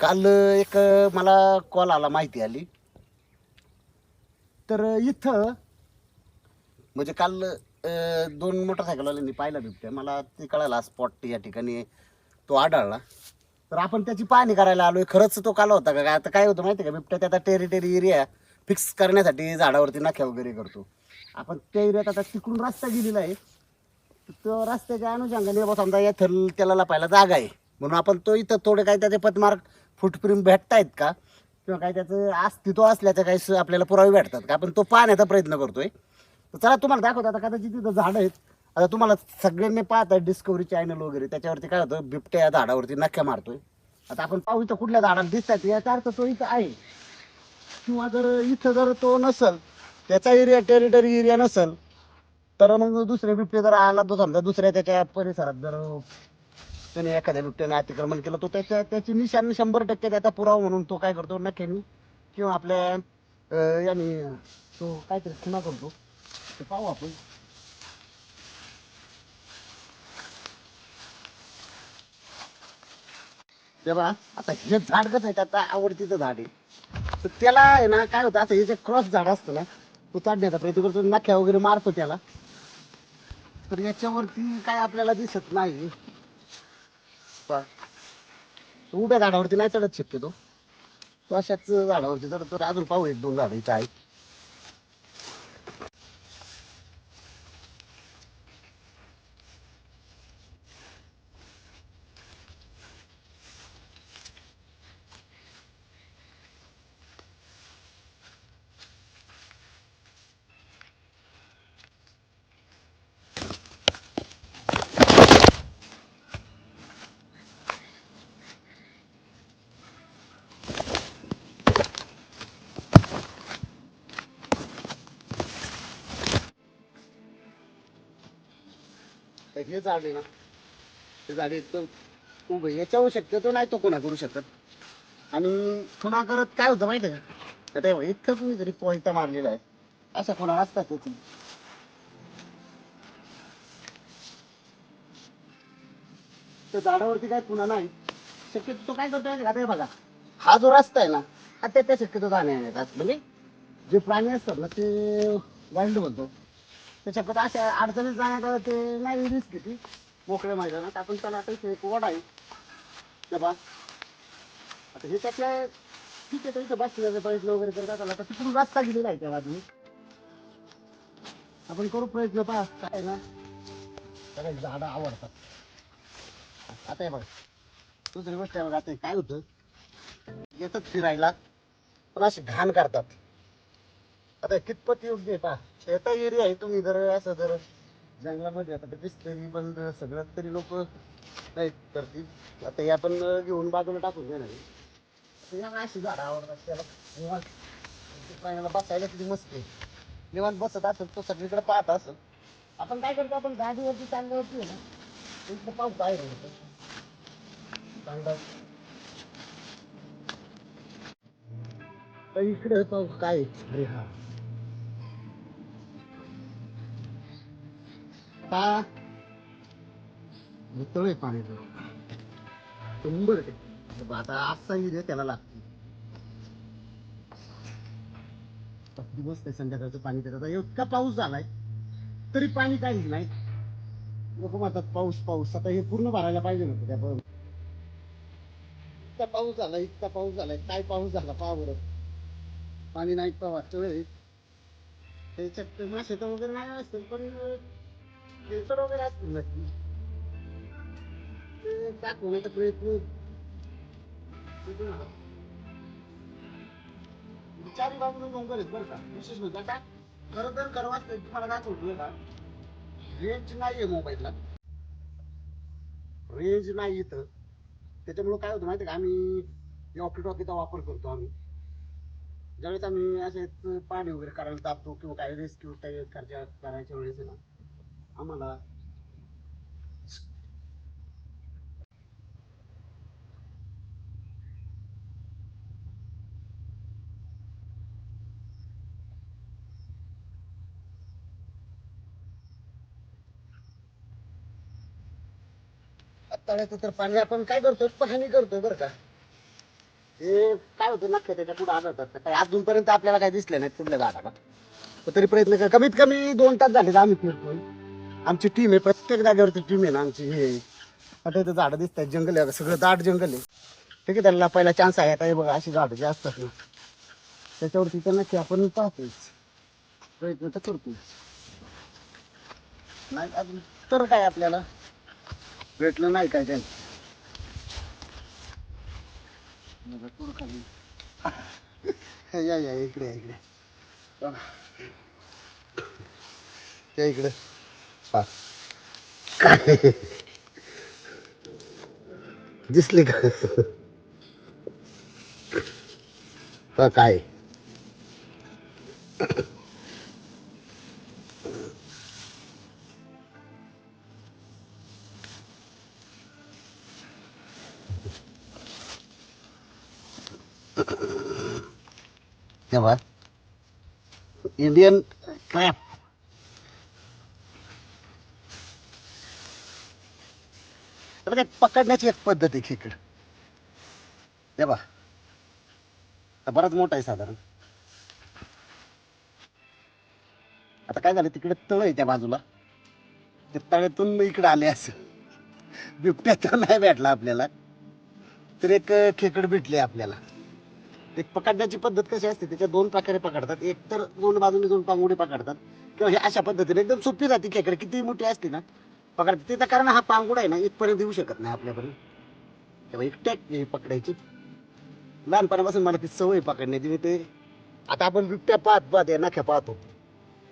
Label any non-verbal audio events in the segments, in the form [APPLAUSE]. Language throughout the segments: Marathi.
काल एक मला कॉल आला माहिती आली. तर इथं म्हणजे काल अं, दोन मोटरसायकलवाल्यांनी पाहिला बिबट्या. मला ते कळाला स्पॉट या ठिकाणी तो आढळला. तर आपण त्याची पाहणी करायला आलोय. खरंच तो काल होता का? काय आता काय होतं माहिती आहे का? बिबट्या त्याचा आता टेरिटरी एरिया फिक्स करण्यासाठी झाडावरती नाख्या वगैरे करतो. आपण त्या एरियात आता तिकडून रस्ता गेलेला आहे. तो रस्त्याच्या अनुषंगाने बा समजा या थर त्याला लपायला जागा आहे. म्हणून आपण तो इथं थोडे काय त्याचे पदमार्ग फुटप्रिंट भेटतायत का? किंवा काय त्याचं अस्तित्व असल्याचं काही स- आपल्याला पुरावे भेटतात का? आपण तो पाहण्याचा प्रयत्न करतोय. तर चला तुम्हाला दाखवतो आता कदाचित तिथं झाडं आहेत. आता तुम्हाला सगळ्यांनी पाहतात डिस्कवरी चॅनल वगैरे त्याच्यावरती काय होतं? बिबट्या या झाडावरती नख्या मारतोय. आता आपण पाहू इथं कुठल्या झाडाला दिसतात याचा अर्थ तो इथं आहे. किंवा जर इथं जर तो नसल त्याचा एरिया टेरिटरी एरिया नसल तर मग दुसरे बिबटे जर आला तो समजा दुसऱ्या त्याच्या परिसरात जर त्याने एखाद्या बिबट्याने अतिक्रमण केलं तो त्याच्या त्याची निशाण शंभर टक्के त्याचा पुरावा म्हणून तो काय करतो नक्यानी किंवा आपल्या अं, याने तो काहीतरी खुणा करतो. ते पाहू आपण. तेव्हा आता हे झाड कसं आहे त्याचा आवडतीचं झाड आहे. तर त्याला आहे ना काय होतं आता हे जे क्रॉस झाड असतं ना तो चढण्याचा प्रयत्न करतो नाख्या वगैरे मारतो त्याला. तर याच्यावरती काय आपल्याला दिसत नाही. पा उभ्या झाडावरती नाही चढत शक्यतो तो. अशाच झाडावरती चढतो तर अजून पाहू एक दोन झाड इथं आहेत. हे झाड आहे ना. ते झाड एकदम उभं आहे. याच्यावर शक्यतो नाही तो कोणा करू शकत. आणि खुणा करत काय होतं माहिती का? आता हे बघ, इतकं तुम्ही जरी पोहता मारलेला आहे. अशा खुणा असतात तुम्ही? त्या झाडावरती काय खुणा नाही. शक्यतो तो काय करतोय माहिती का? आता हे बघा. हा जो रस्ता आहे ना हा त्याच्या शक्यतो जाण्या येण्याचा म्हणजे जे प्राणी असतात ना ते वाईल्ड म्हणतो त्याच्याकडे अशा अडचणीत जाण्याचा ते नाही रिस्क ती. मोकळ्या मैदानात. आपण त्याला आता इथे एक वड आहे. त्या बा आता हे त्याच्या ठीक आहे तरी इथं बसण्याचा प्रयत्न वगैरे करतात आला तर तिकडून रस्ता गेलेला आहे त्या बाजूने आपण करू प्रयत्न पहा काय ना. त्याला झाडं आवडतात. आता हे बघ. दुसरी गोष्ट आहे बघा आता हे काय होतं? येतात फिरायला पण असे घाण करतात. आता कितपत योग्य आहे पहा. शेता एरिया आहे तुम्ही जर असं जर जंगलामध्ये आता ते दिसतंय बंद सगळ्यात तरी लोक नाही करतील आता हे आपण घेऊन बाजूला टाकून देणार आहे. आता याला अशी झाडं आवडतात त्याला. निवांत. ते प्राण्याला बसायला किती मस्त आहे. निवांत बसत असेल तो सगळीकडे पाहत असेल. आपण काय करतो आपण गाडीवरती चालल्यावरती आहे ना इकडे पाऊस आहे रे. चांगला. तर इकडे पाऊस काय आहे. अरे हा. का आहे पाणी शंभर टक्के. आता असा रे त्याला लागते. दिवस नाही संध्याकाळचं पाणी देतात आता इतका पाऊस झालाय तरी पाणी काहीच नाही. लोक म्हणतात पाऊस पाऊस. आता हे पूर्ण भरायला पाहिजे नव्हतं त्या बरोबर. इतका पाऊस झाला इतका पाऊस झालाय. काय पाऊस झाला पहा बरं. पाणी नाही पहा हे चक्क मासे तर वगैरे नाही असतील पण वगैरे असतील ते दाखवण्याचा प्रयत्न चारी बाजूला डोंगर आहेत बरं का विशेष म्हणजे आता खरं तर खरं वाटतं तुम्हाला काय का रेंज नाहीये मोबाईलला रेंज नाही इथं त्याच्यामुळं काय होतं माहिती का आम्ही वॉकी टॉकीचा वापर करतो आम्ही ज्यावेळेस आम्ही असे पाणी वगैरे करायला जातो किंवा काही रेस्क्यू करायच्या करायच्या वेळेस आहे ना आम्हाला तळ्याचं तर पाणी आपण काय करतोय? पाहणी करतोय बरं का. हे काय होतं नक्की त्याच्या पुढे आढळतात. काय अजूनपर्यंत आपल्याला काय दिसलं नाही कुठल्या झाडाला. तरी प्रयत्न कर. कमीत कमी दोन तास झाले तर आम्ही फिरतोय. आमची टीम आहे प्रत्येक जागेवरती टीम आहे ना आमची हे. आता इथं झाडं दिसत आहेत जंगल आहे सगळं दाट जंगल आहे. ठीक आहे त्याला पहिला चान्स आहे. आता हे बघा अशी झाडं जे असतात ना त्याच्यावरती तर नक्की आपण पाहतोच प्रयत्न तर करतोय. नाही अजून तर काय आपल्याला? भेटलं नाही काय त्यांनी? [LAUGHS] या या इकडे या, इकडे या इकडे. पहा. काय दिसली का पहा काय तेव्हा इंडियन क्रॅप तर काय पकडण्याची एक पद्धत आहे खेकड. तेव्हा आता बराच मोठा आहे साधारण. आता काय झालं तिकडे तळ आहे त्या बाजूला. ते तळ्यातून इकडे आले असं. बिबट्या तर नाही भेटला आपल्याला. तर एक खेकड भेटले आपल्याला. एक पकडण्याची पद्धत कशी असते त्याच्या दोन प्रकारे पकडतात. एक तर दोन बाजूने दोन पांगुडे पकडतात. किंवा हे अशा पद्धतीने एकदम सोपी जाते खेकड. किती मोठी असते ना पकड. तिथं कारण हा पांगुडा आहे ना इथपर्यंत येऊ शकत नाही आपल्यापर्यंत. तेव्हा एक पकडायची. लहानपणापासून मला ती सवय पकडण्याची मी ते आता आपण बिबट्या पाहत पाहत या नाख्या पाहतो.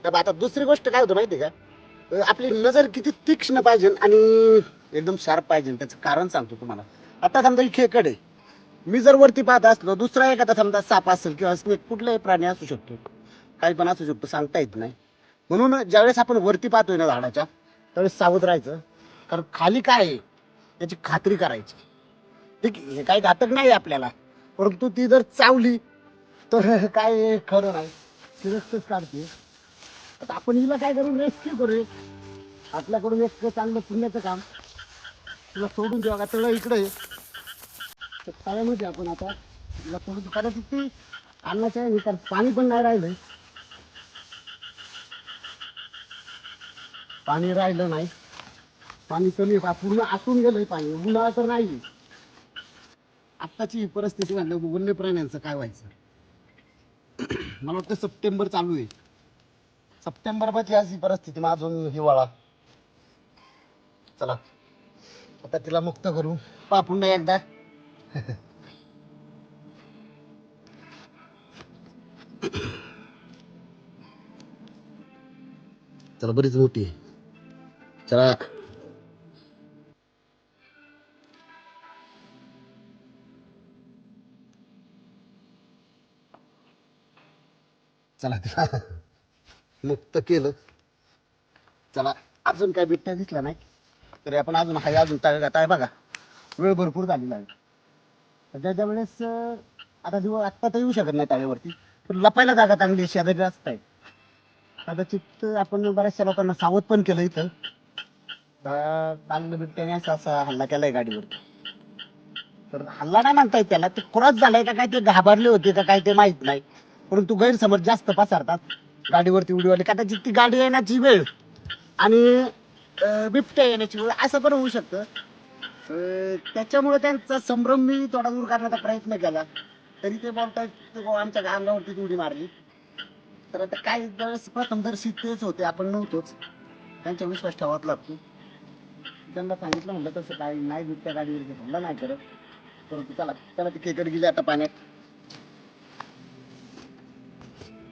तर आता दुसरी गोष्ट काय होतं माहिती आहे का? अं, आपली नजर किती तीक्ष्ण पाहिजे आणि एकदम शार्प पाहिजे. त्याचं कारण सांगतो तुम्हाला. आता समजा ही खेकड आहे. मी जर वरती पाहत असलो दुसरा एखादा समजा साप असेल किंवा स्नेक कुठलाही प्राणी असू शकतो. काही पण असू शकतो सांगता येत नाही. म्हणून ज्यावेळेस आपण वरती पाहतोय ना झाडाच्या त्यावेळेस सावध राहायचं. कारण खाली काय आहे? याची खात्री करायची. ठीक आहे हे काही घातक नाही आपल्याला. परंतु ती जर चावली तर [LAUGHS] काय खरं नाही. ती रक्तच काढते. आता आपण हिला काय करू? रेस्क्यू करू आपल्याकडून एक चांगलं पुण्याचं काम. तुला सोडून देऊ. का तळ इकडे आहे. तर तळ्यामध्ये आपण आता? तुला सोडून कारण ती अन्नाच्या ह्यानी पाणी पण नाही राहिलंय. पाणी राहिलं नाही. पाणी कमी. पूर्ण आटून गेलंय पाणी उन्हाळा तर नाही आत्ताची ही परिस्थिती म्हणलं वन्य प्राण्यांचं काय व्हायचं? [CLEARS THROAT] मला वाटतं सप्टेंबर चालू आहे. सप्टेंबरमध्ये अशी परिस्थिती मग अजून हिवाळा. चला. आता तिला मुक्त करू. पा पुन्हा एकदा. [CLEARS THROAT] चला बरीच मोठी आहे. चला. चला तिला मुक्त केलं. चला अजून काय बिट्ट्या दिसला नाही. तरी आपण अजून हाय अजून तळ्यात आहे बघा वेळ भरपूर झालेला आहे. त्याच्या ज्याच्या वेळेस अं, आता दिवस आत्ता तर येऊ शकत नाही तळ्यावरती पण लपायला जागा चांगली आहे, शेजारी जास्त आहे. कदाचित आपण बऱ्याचशा लोकांना सावध पण केलं इथं. चांगलं बिबट्याने असा असा हल्ला केलाय गाडीवरती तर हल्ला नाही म्हणता येत त्याला. ते क्रॉस झालाय का काय ते घाबरले होते का काय ते माहीत नाही. परंतु गैरसमज जास्त पसरतात गाडीवरती उडी आली कदाचित ती गाडी येण्याची वेळ आणि अं, बिबट्या येण्याची वेळ असं पण होऊ शकतं. अं, त्याच्यामुळे त्यांचा संभ्रम मी थोडा दूर करण्याचा प्रयत्न केला. तरी ते बोलतायत आमच्या अंगावरती उडी मारली. तर आता काय प्रथमदर्शी तेच होते. आपण नव्हतोच. त्यांचा विश्वास ठेवावा लागतो. त्यांना सांगितलं म्हणलं तसं काय नाही बिबट्या गाडीवर म्हणलं नाही करत. परंतु त्याला त्याला ती खेकड गेली आता पाण्यात.